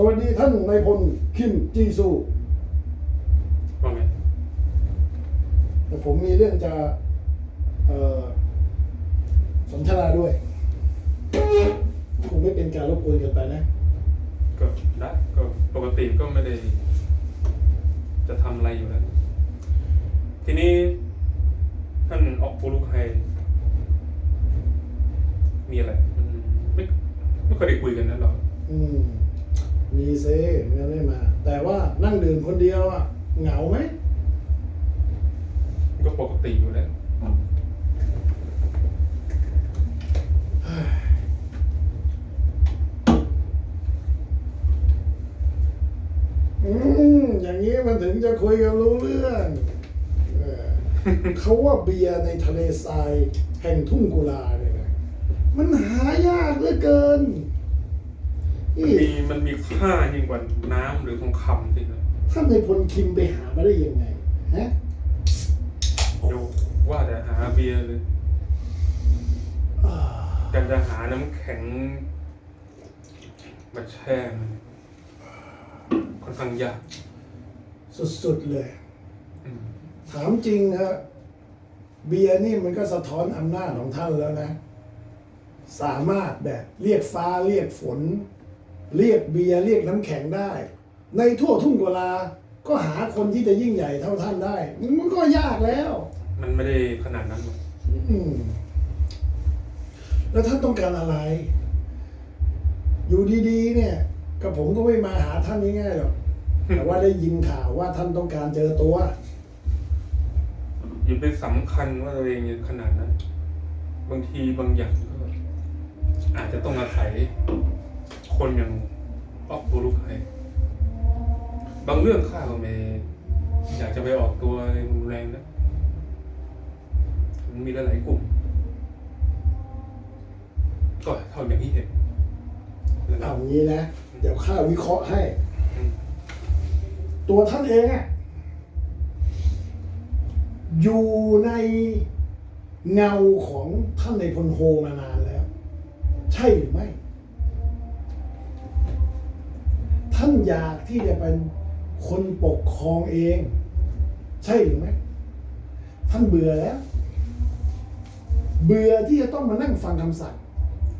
สวัสดีท่านนายพลคิมจีซูว่าไงแต่ผมมีเรื่องจะเอ่อสนทนาด้วย คงไม่เป็นการรบกวนเกินไปนะ ก็ได้ก็ปกติก็ไม่ได้ จะทำอะไรอยู่แล้ว ทีนี้ท่านออกปูลุกไฮมีอะไรมันไม่ไม่เคยได้คุยกันนะหรออืม มีเซ่เมื่อไม่มา แต่ว่านั่งดื่มคนเดียวอะเหงาไหมมันก็ปกติอยู่แล้วอืมอย่างนี้มันถึงจะคุยกันรู้เรื่องเออเขาว่าเบียร์ในทะเลทรายแห่งทุ่งกุลาเนี่ยนะมันหายากเหลือเกิน มันนี่มีมันมีค่ายิ่งกว่าน้ำหรือทองคำสินะท่านในายพลคิมไปหามาได้ยังไงฮะเดี๋ยวว่าแต่หาเบียร์เลยอ่ากันจะหาน้ำแข็งมาแช่มันค่อนข้างยากสุดๆเลยอืมถามจริงฮะเบียร์นี่มันก็สะท้อนอำนาจของท่านแล้วนะ สามารถแบบเรียกฟ้าเรียกฝน เรียกเบียร์เรียกน้ำแข็งได้ ในทั่วทุ่งกุลา ก็หาคนที่จะยิ่งใหญ่เท่าท่านได้ มันก็ยากแล้ว มันไม่ได้ขนาดนั้นหรอกอืมแล้วท่านต้องการอะไร อยู่ดีๆ เนี่ยกับผมก็ไม่มาหาท่านง่ายๆหรอก แต่ว่าได้ยินข่าวว่าท่านต้องการเจอตัว อย่าไปสำคัญว่าตัวเองขนาดนั้น บางทีบางอย่างก็อาจจะต้องอาศัย คนอย่างออกตัวลูกใครบางเรื่องข้าก็ไม่อยากจะไปออกตัวรุนแรงนะมันมีหลายๆกลุ่ม ก็เท่าอย่างที่เห็นแล้วเอางี้นะ เดี๋ยวข้าวิเคราะห์ให้อืมตัวท่านเองอะอยู่ในเงาของท่านในพลโฮมานานแล้ว ใช่หรือไม่ ท่านอยากที่จะเป็นคนปกครองเอง ใช่หรือไม่ท่านเบื่อแล้ว เบื่อที่จะต้องมานั่งฟังคำสั่ง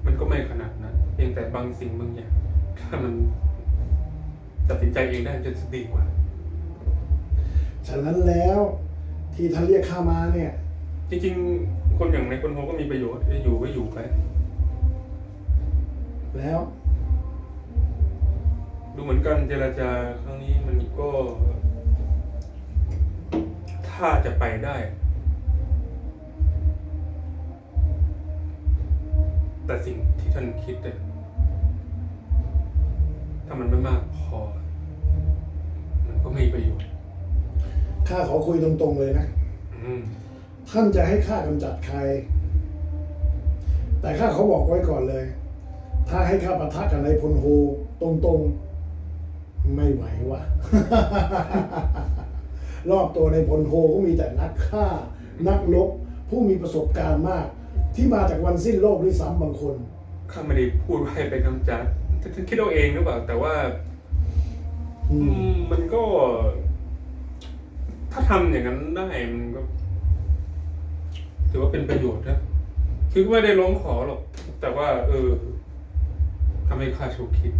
มันก็ไม่ขนาดนั้นเพียงแต่บางสิ่งบางอย่างถ้ามันตัดสินใจเองได้จะดีกว่า ฉะนั้นแล้วที่ท่านเรียกข้ามาเนี่ย จริงๆ คนอย่างในคนโฮก็มีประโยชน์จะอยู่ก็อยู่ไป แล้ว ดูเหมือนกันเจรจาครั้งนี้มันก็ ถ้าจะไปได้ แต่สิ่งที่ท่านคิดเนี่ยถ้ามันไม่มากพอ มันก็ไม่มีประโยชน์ข้าขอคุยตรงๆเลยนะ อืมท่านจะให้ข้ากำจัดใคร แต่ข้าเขาบอกไว้ก่อนเลย ถ้าให้ข้าปะทะกับนายพลโฮตรงๆ ไม่ไหววะรอบตัวในายพลโฮก็มีแต่นักฆ่า นักลบผู้มีประสบการณ์มาก ที่มาจากวันสิ้นโลกด้วยซ้ำบางคน ข้าไม่ได้พูดให้ไปกำจัดท่านคิดเอาเองหรือเปล่า แต่ว่า อือืมมมันก็ ถ้าทำอย่างนั้นได้มันก็ ถือว่าเป็นประโยชน์นะคือไม่ได้ร้องขอหรอก แต่ว่า เออทำให้ข้าชุกคิด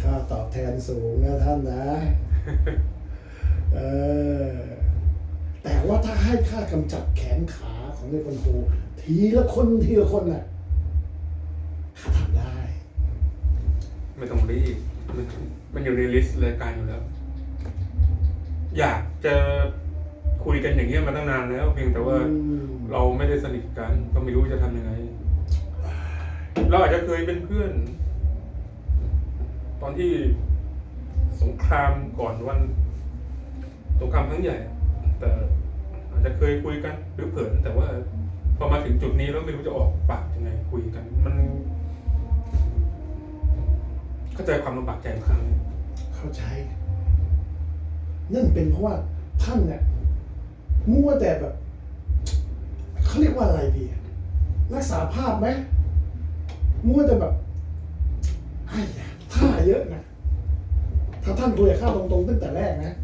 ค่าตอบแทนสูงนะท่านนะเออแต่ว่าถ้าให้ค่ากำจัดแขนขาของในคนโฮทีละคนทีละคนน่ะข้าทำได้ ไม่ต้องรีบมันมันอยู่ในลิสต์รายการอยู่แล้ว อยากจะคุยกันอย่างเงี้ยมาตั้งนานแล้ว เพียงแต่ว่าอืมเราไม่ได้สนิทกัน ก็ไม่รู้จะทำยังไง เราอาจจะเคยเป็นเพื่อน ตอนที่สงครามก่อนวันสงครามครั้งใหญ่ แต่อาจจะเคยคุยกันหรือเผินแต่ว่าพอมาถึงจุดนี้แล้วไม่รู้จะออกปากยังไงคุยกัน มันเข้าใจความลำบากใจครั้งเข้าใจ นั่นเป็นเพราะว่าท่านเนี่ยมัวแต่แบบเขาเรียกว่าอะไรดี รักษาภาพไหม มัวแต่แบบไอ้ยท่าเยอะนะถ้าท่านคุยกับข้าตรงๆตั้งแต่แรกนะ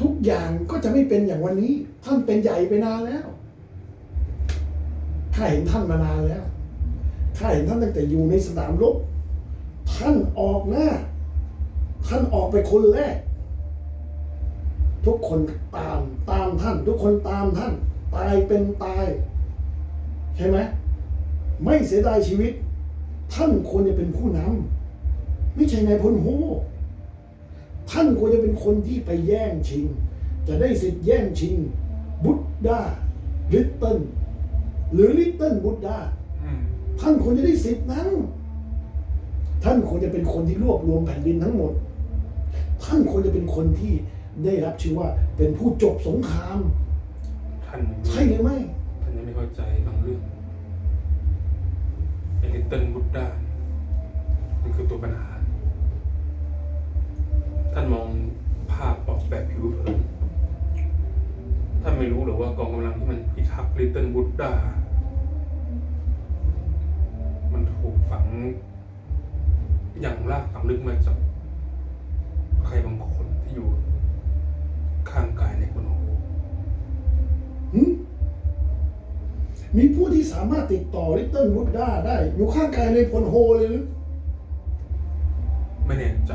ทุกอย่างก็จะไม่เป็นอย่างวันนี้ ท่านเป็นใหญ่ไปนานแล้วข้าเห็นท่านมานานแล้วข้าเห็นท่านตั้งแต่อยู่ในสนามรบท่านออกหน้า ท่านออกไปคนแรก ทุกคนตามตามท่าน ทุกคนตามท่าน ตายเป็นตาย ใช่ไหม ไม่เสียดายชีวิต ท่านควรจะเป็นผู้นำไม่ใช่นายพลโฮท่านควรจะเป็นคนที่ไปแย่งชิง จะได้สิทธิ์แย่งชิง บุตดาลิตเติ้ลหรือลิตเติ้ลบุตดาอืมท่านควรจะได้สิทธิ์นั้น ท่านควรจะเป็นคนที่รวบรวมแผ่นดินทั้งหมด ท่านควรจะเป็นคนที่ได้รับชื่อว่าเป็นผู้จบสงคราม ท่านใช่หรือไม่ ท่านยังไม่เข้าใจบางเรื่อง ไอ้ลิตเติ้ลบุตดามันคือตัวปัญหา ท่านมองภาพออกแบบผิวเผินท่านไม่รู้หรือว่ากองกำลังที่มันพิทักษ์ลิตเติ้ลบุตดามันถูกฝังอย่างลากฝังลึกมาจากใครบางคนที่อยู่ ข้างกายในคนโอ หึมีผู้ที่สามารถติดต่อลิตเติ้ลบุตดาได้ อยู่ข้างกายในพลโฮเลยหรือ ไม่แน่ใจ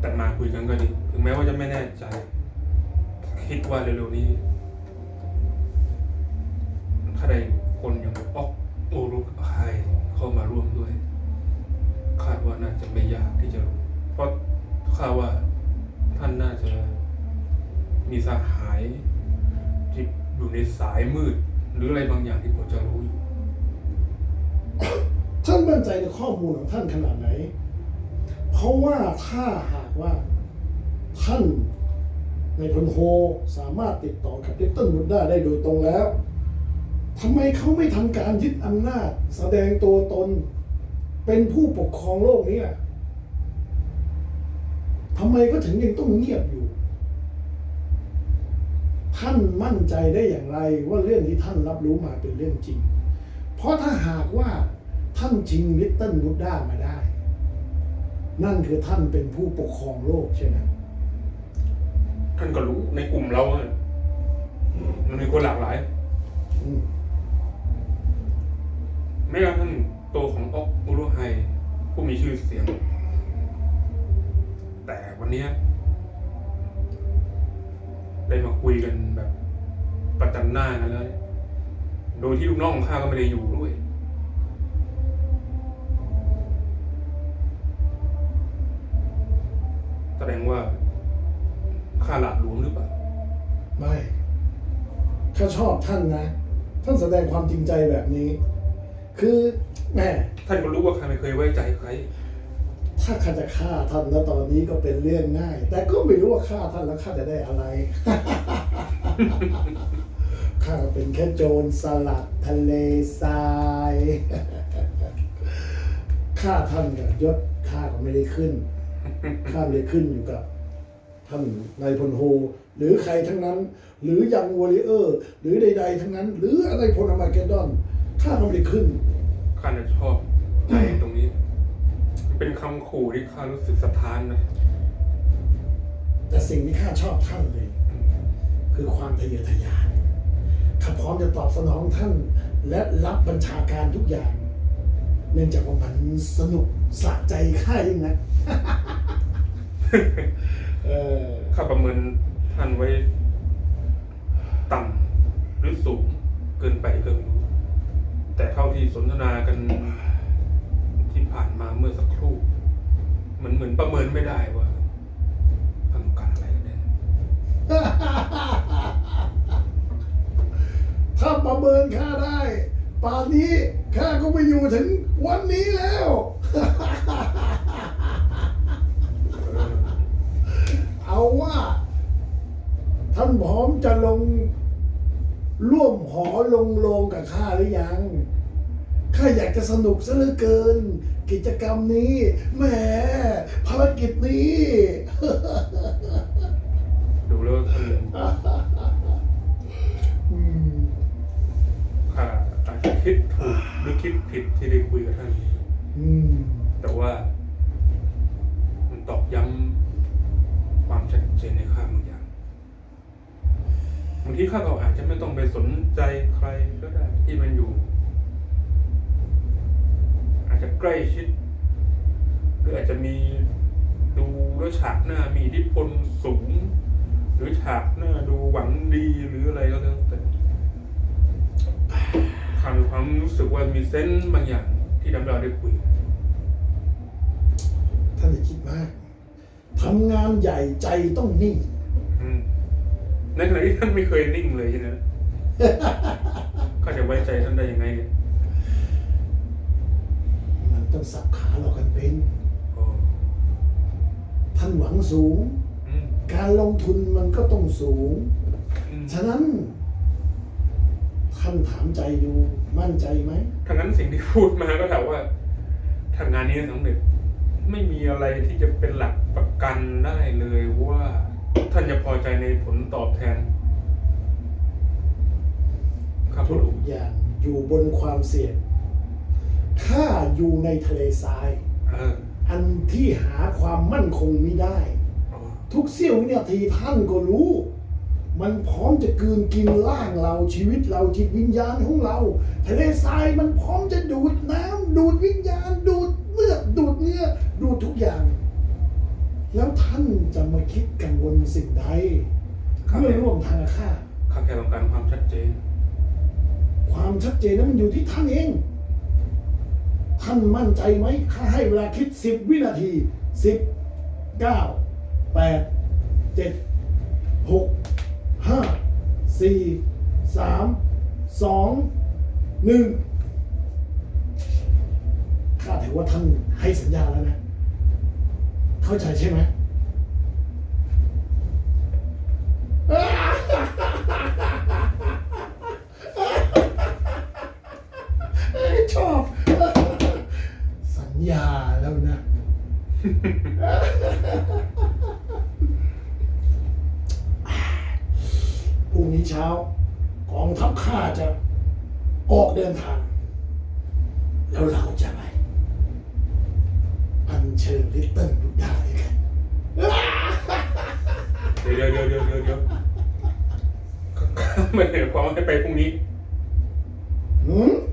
แต่มาคุยกันก็ดี ถึงแม้ว่าจะไม่แน่ใจ คิดว่าเร็วๆนี้ถ้าได้คนอย่างออกโอรุไฮเข้ามาร่วมด้วย คาดว่าน่าจะไม่ยากที่จะรู้เพราะคาดว่าท่านน่าจะมีสหาย ที่อยู่ในสายมืด หรืออะไรบางอย่างที่ผมจะรู้อยู่ท่านมั่นใจในข้อมูลของท่านขนาดไหน เพราะว่าถ้าหากว่าท่านในพลโฮสามารถติดต่อกับลิตเติ้ลบุตดาได้โดยตรงแล้วทำไมเขาไม่ทำการยึดอำนาจ แสดงตัวตน เป็นผู้ปกครองโลกนี้ล่ะทำไมก็ถึงยังต้องเงียบอยู่ ท่านมั่นใจได้อย่างไรว่าเรื่องที่ท่านรับรู้มาเป็นเรื่องจริง เพราะถ้าหากว่าท่านชิงลิตเติ้ลบุตด้ามาได้ นั่นคือท่านเป็นผู้ปกครองโลกใช่ไหมท่านก็รู้ในกลุ่มเราอะมันมีคนหลากหลายอืมแม้กระทั่งตัวของออกอุรุไฮผู้มีชื่อเสียง แต่วันเนี้ย ได้มาคุยกันแบบ ประจันหน้ากันแล้วเนี่ยโดยที่ลูกน้องของข้าก็ไม่ได้อยู่ด้วยแสดงว่าข้าหลาดหลวมหรือเปล่า ไม่ข้าชอบท่านนะ ท่านแสดงความจริงใจแบบนี้ คือแหม่ท่านก็รู้ว่าข้าไม่เคยไว้ใจใคร ถ้าข้าจะฆ่าท่านแล้วตอนนี้ก็เป็นเรื่องง่าย แต่ก็ไม่รู้ว่าฆ่าท่านแล้วข้าจะได้อะไร ข้าก็เป็นแค่โจรสลัดทะเลทรายฆ่าท่านกับยศข้าก็ไม่ได้ขึ้น ข้าไม่ได้ขึ้นอยู่กับท่านนายพลโฮ หรือใครทั้งนั้น หรือยังวอริเออร์ หรือใด ๆ ทั้งนั้น หรืออะไรพลอมาเกดดอน ข้าก็ไม่ได้ขึ้น ข้าน่ะชอบใจตรงนี้ เป็นคำขู่ที่ข้ารู้สึกสะท้านนะแต่สิ่งที่ข้าชอบท่านเลย คือความทะเยอทะยานข้าพร้อมจะตอบสนองท่าน และรับบัญชาการทุกอย่าง เนื่องจากว่ามันสนุกสะใจข้ายิ่งนะเออข้าประเมินท่านไว้ ต่ำหรือสูงเกินไปก็ไม่รู้แต่เท่าที่สนทนากัน ที่ผ่านมาเมื่อสักครู่ มันเหมือนประเมินไม่ได้ว่าท่านต้องการอะไรกันแน่ถ้าประเมินข้าได้ป่านนี้ข้าก็ไปอยู่ถึงวันนี้แล้วเออเอาว่า ท่านพร้อมจะลง ร่วมหอลงโลงกับข้าหรือยัง ข้าอยากจะสนุกซะเหลือเกิน กิจกรรมนี้แหมภารกิจนี้ ดูแล้วคืออืมข้าอาจจะคิดถูกหรือคิดผิดที่ได้คุยกับท่านแต่ว่า มันตอกย้ำความชัดเจนในข้าบางอย่างบางทีข้าก็อาจจะไม่ต้องไปสนใจใครก็ได้ที่มันอยู่ จจะใกล้ชิด หรืออาจจะมีดูแล้วฉากหน้ามีอิทธิพลสูง หรือฉากหน้าดูหวังดีหรืออะไรก็แล้วแต่ข้ามีความรู้สึกว่ามีเซนส์บางอย่างที่ทำให้เราได้คุย ท่านอย่าคิดมากทำงานใหญ่ใจต้องนิ่ง อืมในขณะที่ท่านไม่เคยนิ่งเลยใช่ไหมข้าจะไว้ใจท่านได้ยังไงเนี่ยมัน ต้องสับขาเรากันเป็นโอ้ท่านหวังสูงอืมการลงทุนมันก็ต้องสูงอืมฉะนั้น ท่านถามใจดูมั่นใจไหมทั้งนั้นสิ่งที่พูดมาก็ถามว่าถ้างานนี้สำเร็จไม่มีอะไรที่จะเป็นหลักประกันได้เลยว่าท่านจะพอใจในผลตอบแทน ครับทุผมกอย่างอยู่บนความเสี่ยง ข้าอยู่ในทะเลทราย เอออันที่หาความมั่นคงไม่ได้อ๋อทุกเสี้ยววินาทีท่านก็รู้ มันพร้อมจะกลืนกินร่างเราชีวิตเราจิตวิญญาณของเรา ทะเลทรายมันพร้อมจะดูดน้ำดูดวิญญาณ ดูดเลือดดูดเนื้อดูดทุกอย่าง แล้วท่านจะมาคิดกังวลสิ่งใดข้าเมื่อแค่ร่วมทางกับข้าข้าแค่ต้องการความชัดเจน ความชัดเจนนั้นมันอยู่ที่ท่านเอง ท่านมั่นใจไหมข้าให้เวลาคิดสิบวินาทีสิบเก้าแปดเจ็ดหกห้าสี่สามสองหนึ่งข้าถือว่าท่านให้สัญญาแล้วนะ เข้าใจใช่ไหมชอบ สัญญาแล้วนะ พรุ่งนี้เช้ากองทัพข้าจะออกเดินทาง แล้วเราจะไป อัญเชิญลิตเติ้ลบุดดาด้วยกันเดี๋ยวเดี๋ยวเดี๋ยวเดี๋ยวเดี๋ยวข้าไม่เห็นความให้ไปพรุ่งนี้ หืม